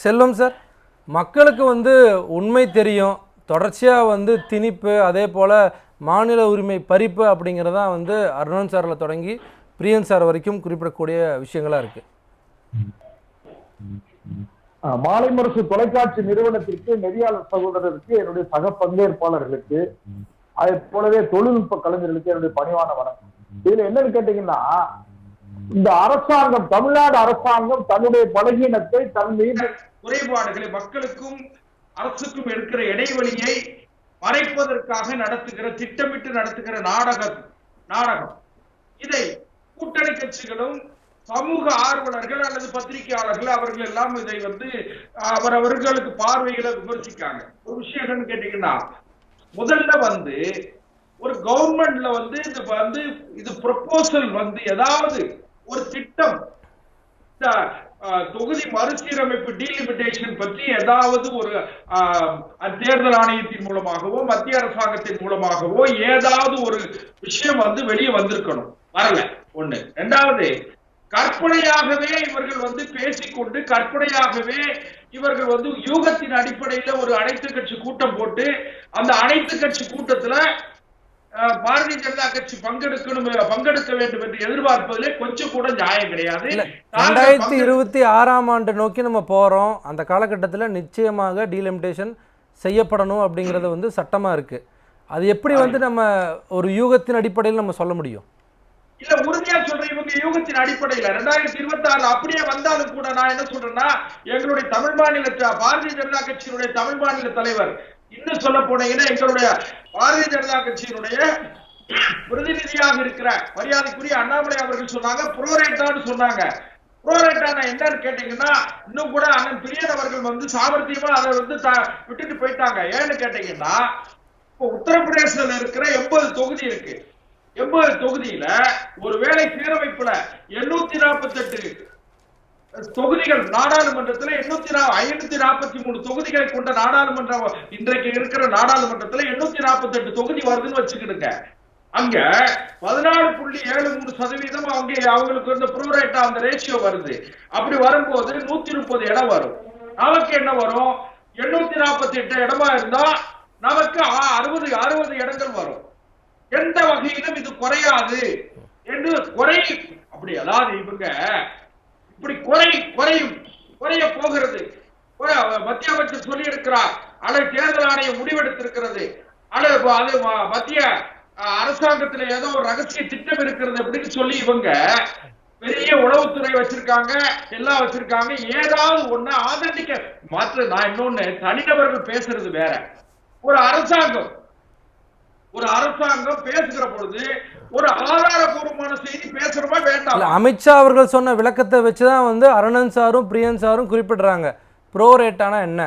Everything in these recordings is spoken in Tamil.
செல்வம் சார். மக்களுக்கு வந்து உண்மை தெரியும். தொடர்ச்சியாக வந்து திணிப்பு அதே போல் மாநில உரிமை பறிப்பு அப்படிங்கிறதான் வந்து அருணன் சாரில் தொடங்கி பிரியன் சார் வரைக்கும் குறிப்பிடக்கூடிய விஷயங்களாக இருக்குது ஆஹ் மாலை முரசு தொலைக்காட்சி நிறுவனத்திற்கு நெறியாளர் சகோதரருக்கு என்னுடைய சக பங்கேற்பாளர்களுக்கு அதே போலவே தொழில்நுட்ப கலைஞர்களுக்கு என்னுடைய பணிவான வணக்கம். இதுல என்னன்னு கேட்டீங்கன்னா இந்த அரசாங்கம் தமிழ்நாடு அரசாங்கம் தன்னுடைய பலகீனத்தை தன் மீது குறைபாடுகளை மக்களுக்கும் அரசுக்கும் இருக்கிற இடைவெளியை மறைப்பதற்காக நடத்துகிற திட்டமிட்டு நடத்துகிற நாடகம் நாடகம். இதை கூட்டணி கட்சிகளும் சமூக ஆர்வலர்கள் அல்லது பத்திரிகையாளர்கள் அவர்கள் எல்லாம் இதை வந்து அவரவர்களுக்கு பார்வைகளை விமர்சிக்காங்க. ஒரு விஷயம் என்னன்னு கேட்டீங்கன்னா முதல்ல வந்து ஒரு கவர்மெண்ட்ல வந்து இது வந்து இது ப்ரொபோசல் வந்து ஏதாவது ஒரு திட்டம் தொகுதி மறுசீரமைப்பு டீலிமிட்டேஷன் பற்றி ஏதாவது ஒரு தேர்தல் ஆணையத்தின் மூலமாகவோ மத்திய அரசாங்கத்தின் மூலமாகவோ ஏதாவது ஒரு விஷயம் வந்து வெளியே வந்திருக்கணும். வரல. ஒண்ணு. ரெண்டாவது கற்பனையாகவே இவர்கள் வந்து பேசிக்கொண்டு கற்பனையாகவே இவர்கள் வந்து யூகத்தின் அடிப்படையில ஒரு அனைத்து கட்சி கூட்டம் போட்டு அந்த அனைத்து கட்சி கூட்டத்துல பாரதிய ஜனதா கட்சி பங்கெடுக்கணும் பங்கெடுக்க வேண்டும் என்று எதிர்பார்ப்பதிலே கொஞ்சம் கூட நியாயம் கிடையாது. ரெண்டாயிரத்தி இருபத்தி ஆறாம் ஆண்டு நோக்கி நம்ம போகிறோம் அந்த காலகட்டத்தில் நிச்சயமாக டீலிமிட்டேஷன் செய்யப்படணும் அப்படிங்கிறது வந்து சட்டமாக இருக்குது அது எப்படி வந்து நம்ம ஒரு யூகத்தின் அடிப்படையில் நம்ம சொல்ல முடியும்? இல்ல உறுதியா சொல்றேன் இவங்க யூகத்தின் அடிப்படையில. ரெண்டாயிரத்தி இருபத்தி ஆறுல அப்படியே வந்தாலும் கூட நான் என்ன சொல்றேன்னா எங்களுடைய தமிழ் மாநில பாரதிய ஜனதா கட்சியினுடைய தமிழ் மாநில தலைவர் இன்னும் சொல்ல போனீங்கன்னா எங்களுடைய பாரதிய ஜனதா கட்சியினுடைய பிரதிநிதியாக இருக்கிற மரியாதைக்குரிய அண்ணாமலை அவர்கள் சொன்னாங்க புரோரேட்டான்னு சொன்னாங்க. புரோரேட்டான என்னன்னு கேட்டீங்கன்னா இன்னும் கூட அண்ணன் பிரியன் அவர்கள் வந்து சாமர்த்தியமா அதை வந்து த- விட்டுட்டு போயிட்டாங்க. ஏன்னு கேட்டீங்கன்னா இப்போ உத்தரப்பிரதேசத்துல இருக்கிற எண்பது தொகுதி இருக்கு. எண்பது தொகுதியில ஒருவேளை சீரமைப்புல எண்ணூத்தி நாற்பத்தி எட்டு தொகுதிகள் நாடாளுமன்றத்துல எண்ணூத்தி ஐநூத்தி நாற்பத்தி மூணு தொகுதிகளை கொண்ட நாடாளுமன்ற இன்றைக்கு இருக்கிற நாடாளுமன்றத்துல எண்ணூத்தி நாற்பத்தி எட்டு தொகுதி வருதுன்னு வச்சுக்கிடுங்க. அங்க பதினாலு புள்ளி ஏழு மூணு சதவீதம் அவங்க அவங்களுக்கு இந்த ப்ரூரேட்டா அந்த ரேஷியோ வருது. அப்படி வரும்போது நூத்தி முப்பது இடம் வரும். நமக்கு என்ன வரும்? எண்ணூத்தி நாற்பத்தி எட்டு இடமா இருந்தா நமக்கு அறுபது அறுபது இடங்கள் வரும். எந்த வகையிலும் இது குறையாது. என்று குறை அப்படி அதாவது இவங்க இப்படி குறை குறையும் குறைய போகிறது. மத்திய அமைச்சர் சொல்லி இருக்கிறார் அல்லது தேர்தல் ஆணையம் முடிவெடுத்திருக்கிறது. அல்லது அது ம- மத்திய அரசாங்கத்துல ஏதோ ஒரு ரகசிய திட்டம் இருக்கிறது அப்படின்னு சொல்லி இவங்க பெரிய உளவுத்துறை வச்சிருக்காங்க எல்லாம் வச்சிருக்காங்க. ஏதாவது ஒண்ணு ஆதரிக்க. மாற்று நான் இன்னொன்னு தனிநபர்கள் பேசுறது வேற. ஒரு அரசாங்கம் ஒரு அரசாங்கம் பேசுகிற பொழுது ஒரு ஆதாரபூர்வமான செய்தி பேசுறோமா வேண்டாம்? அமித்ஷா அவர்கள் சொன்ன விளக்கத்தை வச்சு தான் வந்து அருணன் சாரும் பிரியன் சாரும் குறிப்பிடுறாங்க. ப்ரோ ரேட்டானா என்ன?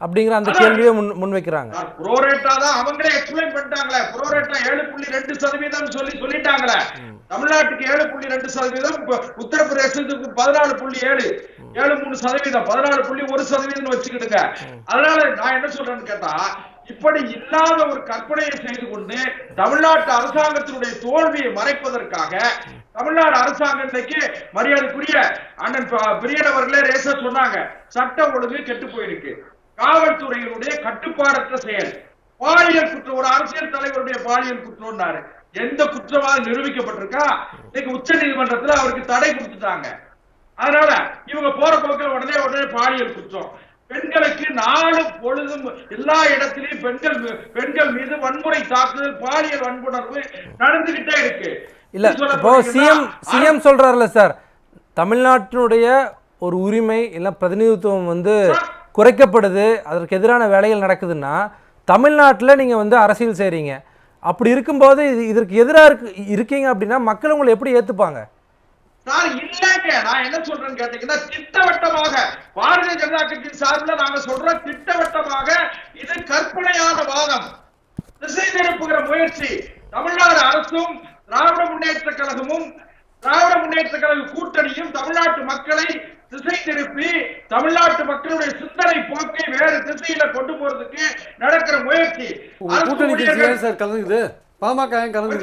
அப்படிங்கிற அந்த கேள்வியை முன் முன்வைக்கிறாங்க. புரோரேட்டா தான் அவங்களே எக்ஸ்பிளைன் பண்ணிட்டாங்களே. புரோரேட்டா ஏழு புள்ளி ரெண்டு சதவீதம் சொல்லி சொல்லிட்டாங்களே. தமிழ்நாட்டுக்கு ஏழு புள்ளி ரெண்டு சதவீதம் உத்தரப்பிரதேசத்துக்கு பதினாலு புள்ளி ஏழு ஏழு மூணு சதவீதம் பதினாலு புள்ளி ஒரு சதவீதம் வச்சுக்கிடுங்க. அதனால நான் என்ன சொல்றேன்னு கேட்டா இப்படி இல்லாத ஒரு கற்பனையை செய்து கொண்டு தமிழ்நாட்டு அரசாங்கத்தினுடைய தோல்வியை மறைப்பதற்காக தமிழ்நாடு அரசாங்கம் இன்னைக்கு மரியாதைக்குரிய அண்ணன் ப- பிரியன் அவர்களே ரேசா சொன்னாங்க சட்ட ஒழுங்கு கெட்டு போயிருக்கு. காவல்துறையினுடைய கட்டுப்பாடற்ற செயல். பாலியல் குற்றம் ஒரு அரசியல் தலைவருடைய பாலியல் குற்றம்னாரு. எந்த குற்றமாக நிரூபிக்கப்பட்டிருக்கா? இன்னைக்கு உச்ச நீதிமன்றத்துல அவருக்கு தடை கொடுத்துட்டாங்க. அதனால இவங்க போற போக்கில் உடனே உடனே பாலியல் குற்றம். பெண்களுக்கு நாளும் பொழுதும் எல்லா இடத்திலையும் பெண்கள் பெண்கள் மீது வன்முறை தாக்குதல் பாலியல் வன்புணர்வு நடந்துகிட்டே இருக்கு. இல்ல இப்போ சிஎம் சிஎம் சொல்றாருல சார் தமிழ்நாட்டினுடைய ஒரு உரிமை இல்லை பிரதிநிதித்துவம் வந்து குறைக்கப்படுது அதற்கு எதிரான வேலைகள் நடக்குதுன்னா தமிழ்நாட்டில் நீங்கள் வந்து அரசியல் செய்கிறீங்க அப்படி இருக்கும்போது இது இதற்கு எதிராக இருக்கு இருக்கீங்க அப்படின்னா மக்கள் உங்களை எப்படி ஏற்றுப்பாங்க சார் இல்லைங்க. நான் என்ன சொல்றேன்னு கேட்டீங்கன்னா திட்டவட்டமாக பாரதிய ஜனதா கட்சியின் சார்பில் நாங்க சொல்றோம் திட்டவட்டமாக இது கற்பனையான வாதம். திசை திருப்புகிற முயற்சி தமிழ்நாடு அரசும் திராவிட முன்னேற்ற கழகமும் திராவிட முன்னேற்ற கழக கூட்டணியும் தமிழ்நாட்டு மக்களை திசை திருப்பி தமிழ்நாட்டு மக்களுடைய சிந்தனை போக்கை வேறு திசையில கொண்டு போறதுக்கு நடக்கிற முயற்சி. கூட்டணி சார் கலந்துக்குது? பாமக கலந்து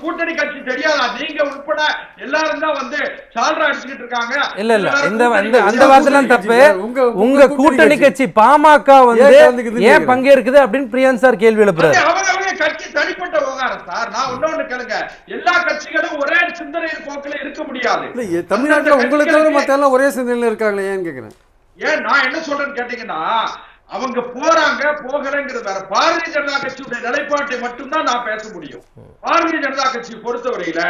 கூட்டணி கட்சி தெரியாதா? நீங்க உட்பட எல்லாரும் தான் வந்து சால்ரா அடிச்சுக்கிட்டு இருக்காங்க. இல்ல இல்ல. இந்த இந்த. அந்த வார்த்தைலாம் தப்பு. உங்க- உங்க கூட்டணி கட்சி. பாமக வந்து ஏன். பங்கேற்குது அப்படின்னு பிரியன் சார் கேள்வி எழுப்புறாரு. அது அவங்க கட்சி தனிப்பட்ட விவகாரம் சார். நான் இன்னொன்னு கேளுங்க. எல்லா கட்சிகளும் ஒரே சிந்தனை போக்குல இருக்க முடியாது. தமிழ்நாட்டுல உங்களை தவிர மத்த எல்லாம் ஒரே சிந்தனையில இருக்காங்களே ஏன்னு கேக்குறேன்? ஏன் நான் என்ன சொல்றேன்னு கேட்டீங்கன்னா அவங்க போறாங்க போகலங்கிறது வேற. பாரதிய ஜனதா கட்சியுடைய நிலைப்பாட்டை மட்டும்தான் நான் பேச முடியும். பாரதிய ஜனதா கட்சி பொறுத்தவரையில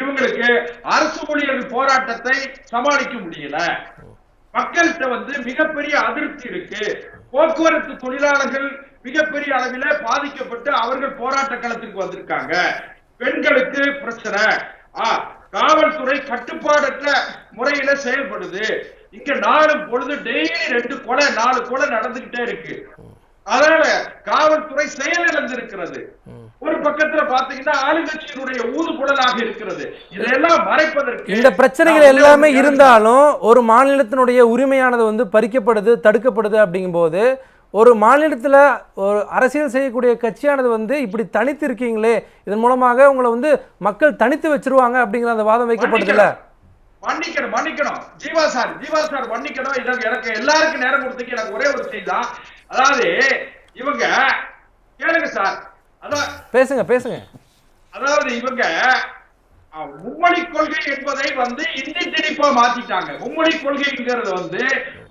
இவங்களுக்கு அரசு ஊழியர்கள் போராட்டத்தை சமாளிக்க முடியல. மக்கள்கிட்ட வந்து மிகப்பெரிய அதிருப்தி இருக்கு. போக்குவரத்து தொழிலாளர்கள் மிகப்பெரிய அளவில பாதிக்கப்பட்டு அவர்கள் போராட்ட களத்திற்கு வந்திருக்காங்க. பெண்களுக்கு பிரச்சனை. காவல்துறை கட்டுப்பாடற்ற முறையில செயல்படுது. இங்க நாளும் பொழுது டெய்லி ரெண்டு கொலை நாலு கொலை நடந்துகிட்டே இருக்கு. அதனால காவல்துறை செயலிழந்திருக்கிறது ஒரு பக்கத்துல பாத்தீங்கன்னா ஆளுங்கட்சியினுடைய ஊதுகுழலாக இருக்கிறது. இதையெல்லாம் மறைப்பதற்கு இந்த பிரச்சனைகள் எல்லாமே இருந்தாலும் ஒரு மாநிலத்தினுடைய உரிமையானது வந்து பறிக்கப்படுது தடுக்கப்படுது அப்படிங்கும்போது ஒரு மாநிலத்தில் ஒரு அரசியல் செய்யக்கூடிய கட்சியானது வந்து இப்படி தனித்து இருக்கீங்களே இதன் மூலமாக உங்களை வந்து மக்கள் தனித்து வச்சிருவாங்க அப்படிங்கிற அந்த வாதம் வைக்கப்படுதுல்ல? மன்னிக்கணும் மன்னிக்கணும். ஜீவா சார் ஜீவா சார் மன்னிக்கணும். இதற்கு எனக்கு எல்லாருக்கும் நேரம் கொடுத்துக்கு எனக்கு ஒரே ஒரு செய்தி தான். அதாவது இவங்க கேளுங்க சார். அதான் பேசுங்க பேசுங்க. அதாவது இவங்க மும்மொழி கொள்கை என்பதை வந்து இந்தி திணிப்பா மாத்திட்டாங்க. மும்மொழி கொள்கைங்கிறது வந்து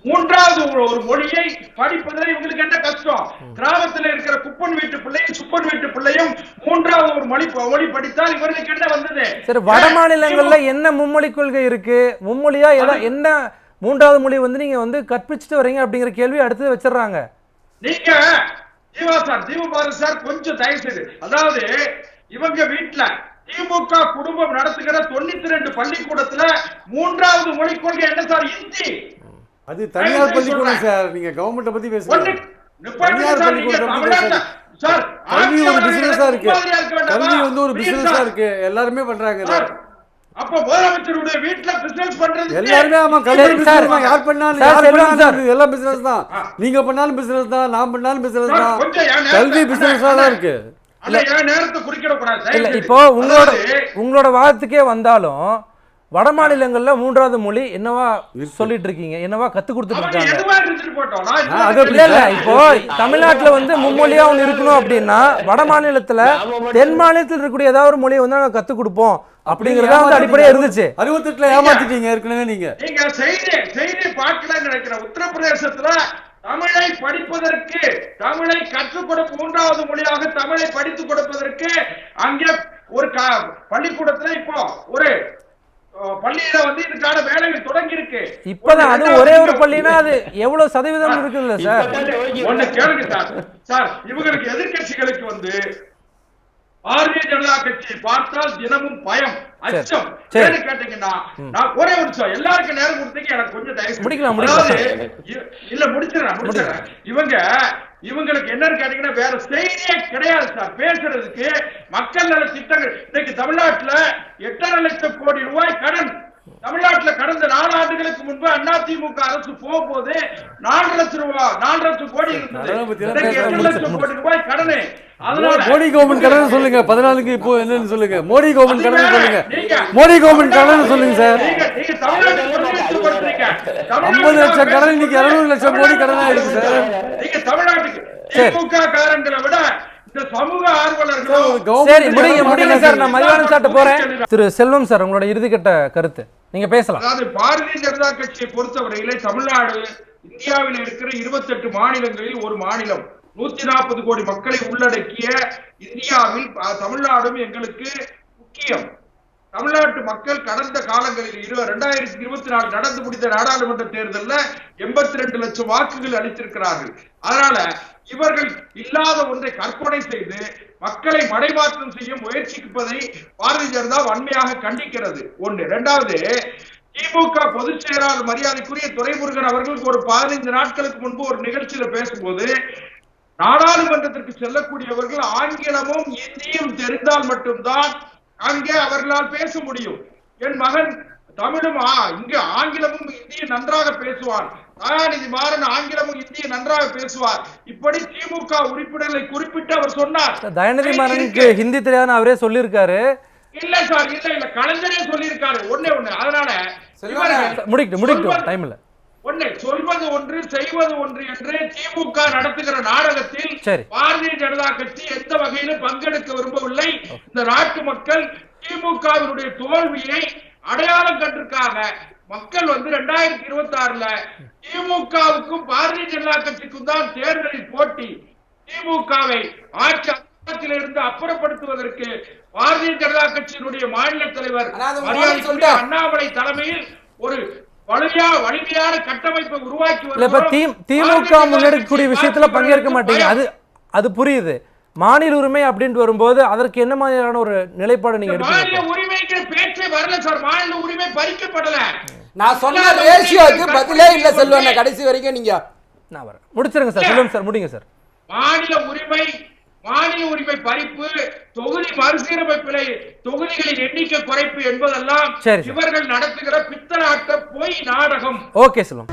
மூன்றாவது ஒரு மொழியை படிப்பதில் இவங்களுக்கு என்ன கஷ்டம்? கிராமத்துல இருக்கிற குப்பன் வீட்டு பிள்ளையும் மூன்றாவது ஒரு மொழி மொழி படித்தால் இவர்களுக்கு என்ன வந்தது. சரி வட மாநிலங்கள்ல என்ன மும்மொழி கொள்கை இருக்கு? மும்மொழியா எதா என்ன மூன்றாவது மொழி வந்து நீங்க வந்து கற்பிச்சுட்டு வரீங்க அப்படிங்கிற கேள்வி அடுத்து வச்சிடுறாங்க. நீங்க ஜீவா சார் ஜீவபாரதி சார் கொஞ்சம் தயவு செய்து அதாவது இவங்க வீட்டுல திமுக குடும்பம் நடத்துகிற தொண்ணூத்தி ரெண்டு பள்ளிக்கூடத்துல மூன்றாவது மொழி கொள்கை என்ன சார்? இந்தி. அது தனியார் பள்ளிக்கூடம் சார். நீங்க கவர்மெண்ட்டை பத்தி ஒண்ணு கல்வி ஒரு பிசினஸா இருக்கு? கல்வி வந்து ஒரு பிசினஸா. இருக்கு எல்லாருமே பண்றாங்க இதை. சார், அப்ப முதலமைச்சருடைய வீட்டுல பிசினஸ் பண்றது எல்லாருமே ஆமா கல்வி. யார் பண்ணாலும் யார் பண்ணாலும் எல்லாம் பிசினஸ் தான். நீங்க பண்ணாலும் பிசினஸ் தான் நான் பண்ணாலும் பிசினஸ் தான் கல்வி பிசினஸா தான் இருக்கு இல்ல. இப்போ உங்களோட உங்களோட வாதத்துக்கே வந்தாலும் வட மாநிலங்கள்ல மூன்றாவது மொழி என்னவா சொல்லிட்டு இருக்கீங்க என்னவா கத்து இல்ல. இப்போ தமிழ்நாட்டுல வந்து மும்மொழியா ஒண்ணு இருக்கணும் அப்படின்னா வட மாநிலத்துல தென் மாநிலத்தில் இருக்கக்கூடிய ஏதாவது ஒரு மொழியை வந்து நாங்க கத்து கொடுப்போம். அப்படிங்கறத வந்து அடிப்படையா இருந்துச்சு. அறுபத்தெட்டுல ஏமாத்திட்டீங்க ஏற்கனவே நீங்க. நீங்க செய்தி செய்தி பார்க்கலன்னு நினைக்கிறேன். உத்தரப்பிரதேசத்துல தமிழை படிப்பதற்கு தமிழை கற்றுக் கொடுக்க மூன்றாவது மொழியாக தமிழை படித்துக் கொடுப்பதற்கு அங்கே ஒரு க- பள்ளிக்கூடத்துல இப்போ ஒரு பள்ளியில வந்து இதுக்கான வேலைகள் தொடங்கி இருக்கு இப்பதான் அது ஒரே ஒரு பள்ளினா அது எவ்வளவு சதவீதம் இருக்குதுல்ல சார் ஒண்ணு கேளுங்க சார். சார் இவங்களுக்கு எதிர்க்கட்சிகளுக்கு வந்து பாரதிய ஜனதா கட்சியை பார்த்தால் தினமும் பயம் அச்சம். கேட்டீங்கன்னா நான் ஒரே நிமிஷம் எல்லாருக்கும் நேரம் கொடுத்தீங்க எனக்கு கொஞ்சம் தயவு. முடிக்கலாம், இல்ல முடிச்சிடறேன் முடிச்சிடறேன். இவங்க இவங்களுக்கு என்னன்னு கேட்டீங்கன்னா வேற செய்தியே கிடையாது சார். பேசுறதுக்கு மக்கள் நல திட்டங்கள். இன்னைக்கு தமிழ்நாட்டுல எட்டரை லட்சம் கோடி ரூபாய் கடன். தமிழ்நாட்டுல கடந்த நாலு ஆண்டுகளுக்கு முன்பு அதிமுக அரசு போகும்போது நாலு லட்சம் ரூபாய் நாலு லட்சம் கோடி இருந்தது. லட்சம் கோடி ரூபாய் கடனு. அதனால மோடி கவர்மெண்ட் கடன் சொல்லுங்க. பதினாலுக்கு இப்போ என்னன்னு சொல்லுங்க. மோடி கவர்மெண்ட் கடன் சொல்லுங்க. நீங்க- மோடி கவர்மெண்ட் கடன் சொல்லுங்க சார். ஐம்பது லட்சம் கடன் இன்னைக்கு இருநூறு லட்சம் கோடி கடனா இருக்கு சார். தமிழ்நாட்டுக்கு. திமுக காரங்களை விட இந்த சமூக ஆர்வலர்களோ சரி முடிங்க முடிங்க சார் நான் மதிவானம் சார்ட்ட போறேன். திரு செல்வம் சார் உங்களோட இறுதிக்கட்ட கருத்து. நீங்க பேசலாம். அதாவது பாரதிய ஜனதா கட்சியை பொறுத்தவரையிலே தமிழ்நாடு இந்தியாவில் இருக்கிற 28 மாநிலங்களில் ஒரு மாநிலம். நூத்தி நாற்பது கோடி மக்களை உள்ளடக்கிய இந்தியாவில் தமிழ்நாடும் எங்களுக்கு முக்கியம். தமிழ்நாட்டு மக்கள் கடந்த காலங்களில் இரு ரெண்டாயிரத்தி இருபத்தி நாலு நடந்து முடிந்த நாடாளுமன்ற தேர்தலில் எண்பத்தி ரெண்டு லட்சம் வாக்குகள் அளித்திருக்கிறார்கள். அதனால இவர்கள் இல்லாத ஒன்றை கற்பனை செய்து மக்களை மடைமாற்றம் செய்ய முயற்சிப்பதை பாரதிய ஜனதா வன்மையாக கண்டிக்கிறது. ஒன்று இரண்டாவது திமுக பொதுச் செயலாளர் மரியாதைக்குரிய துரைமுருகன் அவர்களுக்கு ஒரு பதினைந்து நாட்களுக்கு முன்பு ஒரு நிகழ்ச்சியில பேசும்போது நாடாளுமன்றத்திற்கு செல்லக்கூடியவர்கள் ஆங்கிலமும் இந்தியும் தெரிந்தால் மட்டும்தான் அங்கே அவர்களால் பேச முடியும். என் மகன் தமிழும்? இங்க ஆங்கிலமும் இந்தியும் நன்றாக பேசுவான். தயாநிதி மாறன் ஆங்கிலமும் இந்தியும் நன்றாக பேசுவார். இப்படி திமுக உறுப்பினர்களை குறிப்பிட்டு அவர் சொன்னார். தயாநிதி மாறனுக்கு ஹிந்தி தெரியாதுன்னு அவரே சொல்லியிருக்காரு. இல்ல சார் இல்ல இல்ல. கலைஞரே சொல்லியிருக்காரு. ஒண்ணே ஒண்ணு. அதனால முடிக்கட்டும் முடிக்கட்டும். டைம் இல்ல. ஒண்ணு சொல்வது ஒன்று செய்வது ஒன்று என்று திமுக நடத்துகிற நாடகத்தில். பாரதிய ஜனதா கட்சி எந்த வகையிலும் பங்கெடுக்க விரும்பவில்லை இந்த நாட்டு மக்கள் திமுகவினுடைய தோல்வியை அடையாளம் கண்டிருக்காங்க மக்கள் வந்து ரெண்டாயிரத்தி இருபத்தி ஆறுல திமுகவுக்கும் பாரதிய ஜனதா கட்சிக்கும் தான் தேர்தலில் போட்டி திமுகவை ஆட்சி அதிகாரத்திலிருந்து அப்புறப்படுத்துவதற்கு பாரதிய ஜனதா கட்சியினுடைய மாநில தலைவர். அண்ணாமலை தலைமையில் ஒரு திமுக முன்னெடுக்கக்கூடிய விஷயத்துல பங்கேற்க மாட்டீங்க. அது அது புரியுது. மாநில உரிமை அப்படின்ட்டு வரும்போது அதற்கு என்ன மாதிரியான ஒரு நிலைப்பாடு நீங்க மாநில எடுப்பீங்க உரிமைங்கிற பேச்சே வரல சார். மாநில உரிமை பறிக்கப்படல. நான் சொன்ன ரேஷியோக்கு பதிலே இல்ல செல்வன் கடைசி வரைக்கும் நீங்க நான் வரேன். முடிச்சிருங்க சார். சொல்லுங்க சார். முடிங்க சார். மாநில உரிமை மாநில உரிமை பறிப்பு தொகுதி மறுசீரமைப்பிலை தொகுதிகளின் எண்ணிக்கை குறைப்பு என்பதெல்லாம். இவர்கள் நடத்துகிற பித்தலாட்ட பொய் நாடகம் ஓகே செல்வம்